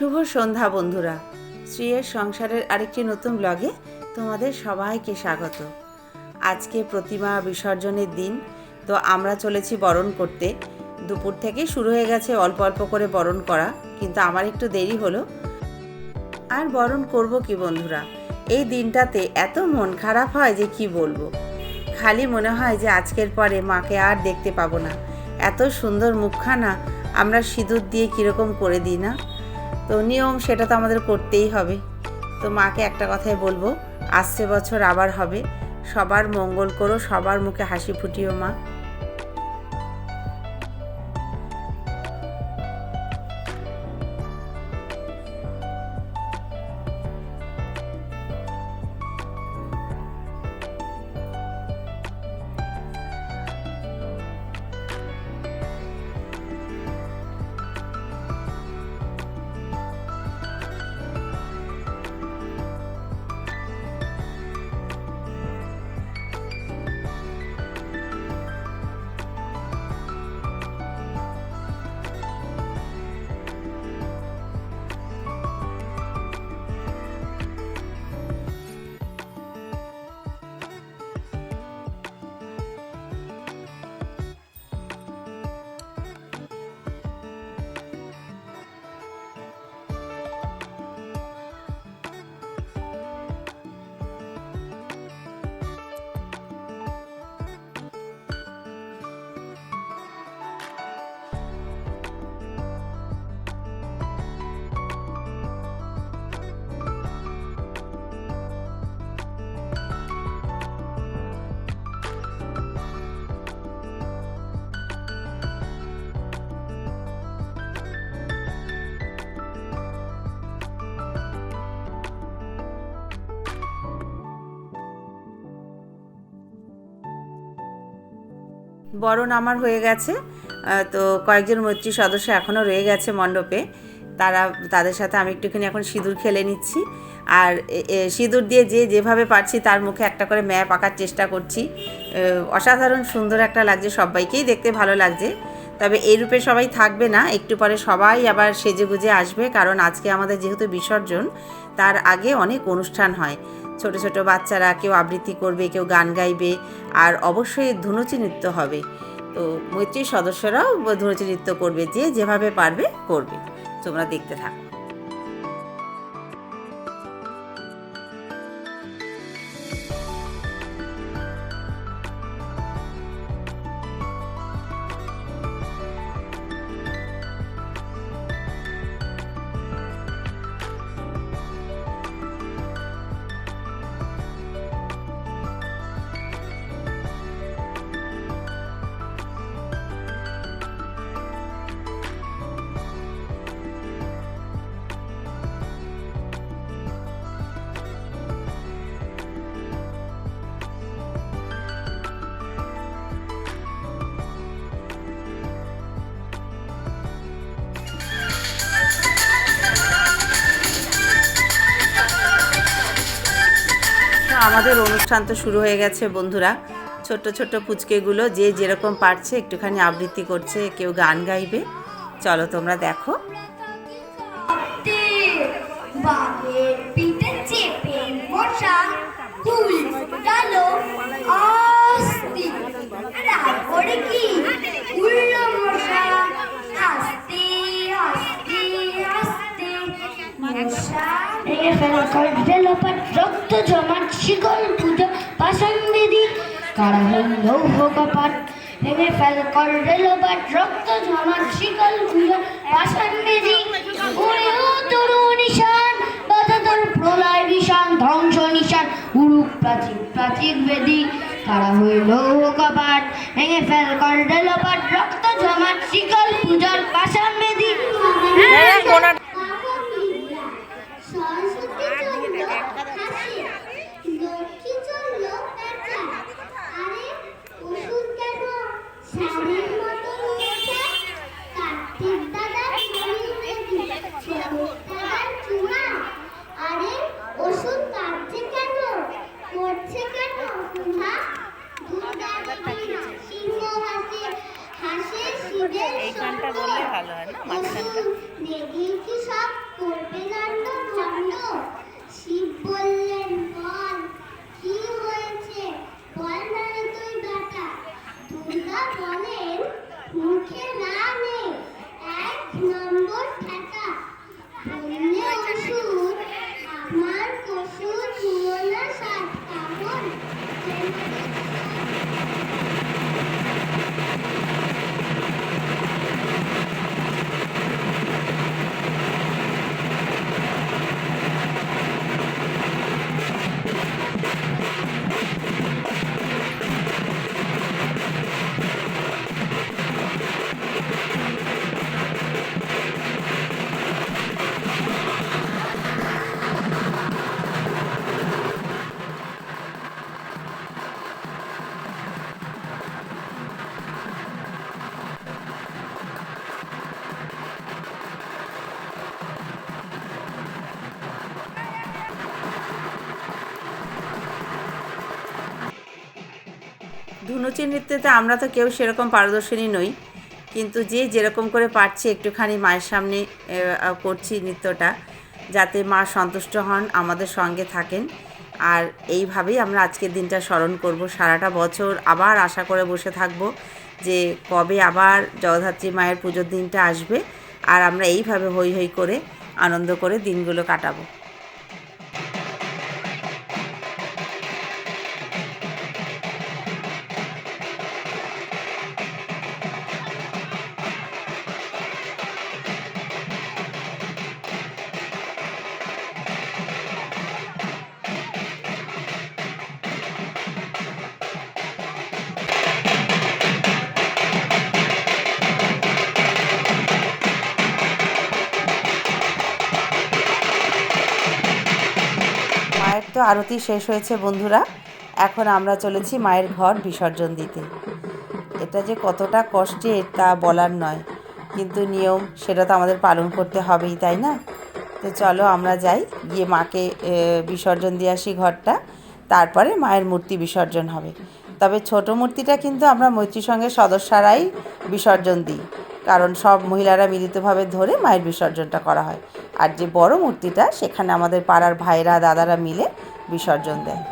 শুভ সন্ধ্যা বন্ধুরা। শ্রীয়ের সংসারের আরেকটি নতুন ব্লগে তোমাদের সবাইকে স্বাগত। আজকে প্রতিমা বিসর্জনের দিন, তো আমরা চলেছি বরণ করতে। দুপুর থেকে শুরু হয়ে গেছে অল্প অল্প করে বরণ করা, কিন্তু আমার একটু দেরি হলো। আর বরণ করব কি বন্ধুরা? এই দিনটাতে এত মন খারাপ হয় যে কি বলব? খালি মনে হয় যে আজকের পরে মাকে আর দেখতে পাবো না। এত সুন্দর মুখখানা আমরা সিঁদুর দিয়ে কীরকম করে দিই না? তো নিয়ম সেটা তো আমাদের করতেই হবে। তো মাকে একটা কথাই বলব, আসছে বছর আবার হবে। সবার মঙ্গল করো, সবার মুখে হাসি ফুটিও মা। বরণ আমার হয়ে গেছে। তো কয়েকজন মৈত্রী সদস্য এখনও রয়ে গেছে মণ্ডপে। তারা, তাদের সাথে আমি একটুখানি এখন সিঁদুর খেলে নিচ্ছি। আর সিঁদুর দিয়ে যে যেভাবে পারছি তার মুখে একটা করে ম্যাপ আঁকার চেষ্টা করছি। অসাধারণ সুন্দর একটা লাগছে, সবাইকেই দেখতে ভালো লাগছে। তবে এই রূপে সবাই থাকবে না। একটু পরে সবাই আবার সেজে গুজে আসবে, কারণ আজকে আমাদের যেহেতু বিসর্জন, তার আগে অনেক অনুষ্ঠান হয়। ছোট ছোট বাচ্চারা কেউ আবৃত্তি করবে, কেউ গান গাইবে, আর অবশ্যই ধুনুচি নৃত্য হবে। তো মৈত্রীর সদস্যরাও ধুনুচি নৃত্য করবে, যে যেভাবে পারবে করবে। তোমরা দেখতে থাকো। আমাদের অনুষ্ঠান তো শুরু হয়ে গেছে বন্ধুরা। ছোট্ট ছোট্ট পুচকেগুলো যে যেরকম পারছে একটুখানি আবৃত্তি করছে কেউ গান গাইবে। চলো তোমরা দেখো। রক্ত জমাট শিকল পুজো পাষাণ বিধি কারা হল লৌহ কপাট ভেঙে ফেল কণ্ঠে লোপাট রক্ত জমাট শিকল পুজো বিধি উড়েও তরু নিশান বাধা তোর প্রলয় নিশান, ধ্বংস নিশান, উরুক প্রাচীর প্রাচীর বেদি। কারা হইল কপাট ভেঙে ফেল কণ্ঠে লোপাট রক্ত জমাট শিকল পূজার পাষাণ বেদি কুহা দুর্গা দেবী সিংহ হাসে হাসে শিবের এই গানটা বললে ভালো হয় শিব বললেন ধুনুচি নৃত্যতে আমরা তো কেউ সেরকম পারদর্শিনী নই, কিন্তু যে যেরকম করে পারছি একটুখানি মায়ের সামনে করছি নৃত্যটা, যাতে মা সন্তুষ্ট হন, আমাদের সঙ্গে থাকেন। আর এইভাবেই আমরা আজকের দিনটা স্মরণ করব। সারাটা বছর আবার আশা করে বসে থাকব যে কবে আবার জগদ্ধাত্রী মায়ের পুজোর দিনটা আসবে। আর আমরা এইভাবে হই হই করে আনন্দ করে দিনগুলো কাটাবো। তো আরতি শেষ হয়েছে, বন্ধুরা। এখন আমরা চলেছি মায়ের ঘর বিসর্জন দিতে। এটা যে কতটা কষ্টের তা বলার নয়, কিন্তু নিয়ম সেটা তো আমাদের পালন করতে হবেই, তাই না? তো চলো আমরা যাই, গিয়ে মাকে বিসর্জন দিয়ে আসি ঘরটা। তারপরে মায়ের মূর্তি বিসর্জন হবে। তবে ছোট মূর্তিটা কিন্তু আমরা মৈত্রী সঙ্গের সদস্যরাই বিসর্জন দিই। কারণ সব মহিলারা মিলিতভাবে ধরে মায়ের বিসর্জনটা করা হয়। আর যে বড় মূর্তিটা, সেখানে আমাদের পাড়ার ভাইরা, দাদারা মিলে বিসর্জন দেয়।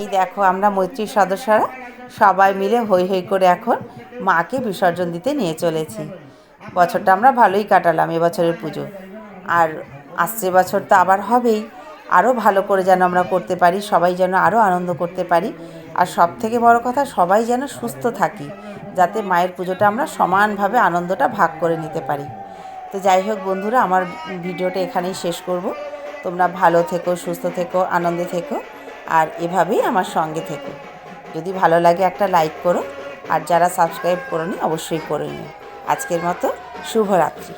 এই দেখো আমরা মৈত্রীর সদস্যরা সবাই মিলে হই হই করে এখন মাকে বিসর্জন দিতে নিয়ে চলেছি। বছরটা আমরা ভালোই কাটালাম এবছরের পুজো। আর আসছে বছর তো আবার হবেই। আরও ভালো করে যেন আমরা করতে পারি, সবাই যেন আরও আনন্দ করতে পারি। আর সব থেকে বড় কথা, সবাই যেন সুস্থ থাকি, যাতে মায়ের পুজোটা আমরা সমানভাবে আনন্দটা ভাগ করে নিতে পারি। তো যাই হোক বন্ধুরা, আমার ভিডিওটা এখানেই শেষ করব। তোমরা ভালো থেকো, সুস্থ থেকো, আনন্দে থেকো। আর এভাবেই আমার সঙ্গে থেকো। যদি ভালো লাগে একটা লাইক করো, আর যারা সাবস্ক্রাইব করো অবশ্যই করে নিও আজকের মতো শুভরাত্রি।